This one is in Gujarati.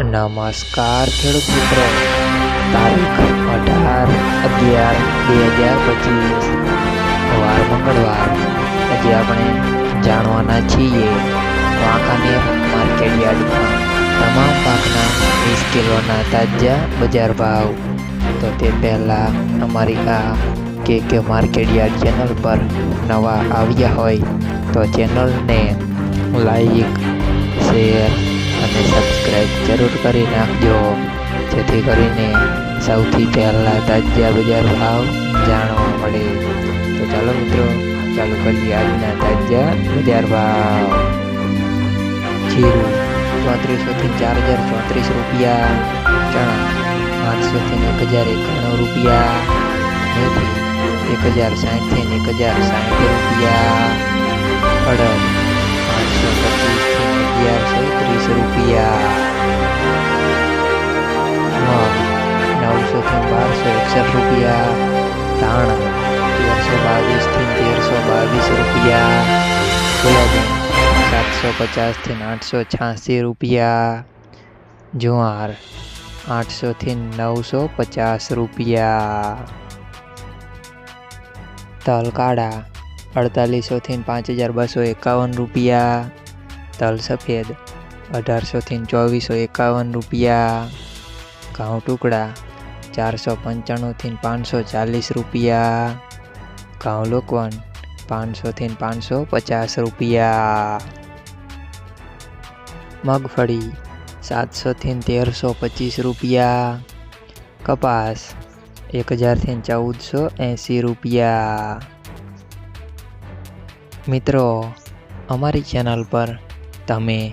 નમસ્કાર ખેડૂત મિત્રો. તારીખ અઢાર અગિયાર બે હજાર પચીસ. વાર મંગળવાર. આજે આપણે જાણવાના છીએ વાંકાનેર માર્કેટ યાર્ડમાં તમામ પાકના વીસ કિલોના તાજા બજાર ભાવ. તો તે પહેલાં અમારી આ કે કે માર્કેટ યાર્ડ ચેનલ પર નવા આવ્યા હોય તો ચેનલને લાઈક, શેર સબસ્ક્રાઈબ જરૂર કરી નાખજો. જેથી કરીને સૌથી પહેલાં તાજા બજાર ભાવ જાણવા મળે. તો ચાલો મિત્રો, ચાલુ કરીએ આજના તાજા બજાર ભાવ. જીરું ચોત્રીસોથી ચાર હજાર ચોત્રીસ રૂપિયા. ચણા પાંચસોથી એક હજાર એકાણું રૂપિયા. મેથી એક હજાર સાઠથી એક હજાર સાઠ રૂપિયા. અડદ રૂપિયા મગ નવસોથી બારસો એકસઠ રૂપિયા ધાણા તેરસો બાવીસથી તેરસો બાવીસ રૂપિયા સોયાબીન સાતસો પચાસથી આઠસો છ્યાસી રૂપિયા જુવાર આઠસોથી નવસો પચાસ રૂપિયા તલ કાળા અડતાલીસોથી પાંચ હજાર બસો એકાવન રૂપિયા તલ સફેદ અઢારસોથી ચોવીસો એકાવન રૂપિયા. ઘઉં ટુકડા ચારસો પંચાણુંથી પાંચસો ચાલીસ રૂપિયા. ઘઉં લોકવન પાંચસોથી પાંચસો પચાસ રૂપિયા. મગફળી સાતસોથી તેરસો પચીસ રૂપિયા. કપાસ એક હજારથી ચૌદસો એંસી રૂપિયા. મિત્રો, અમારી ચેનલ પર તમે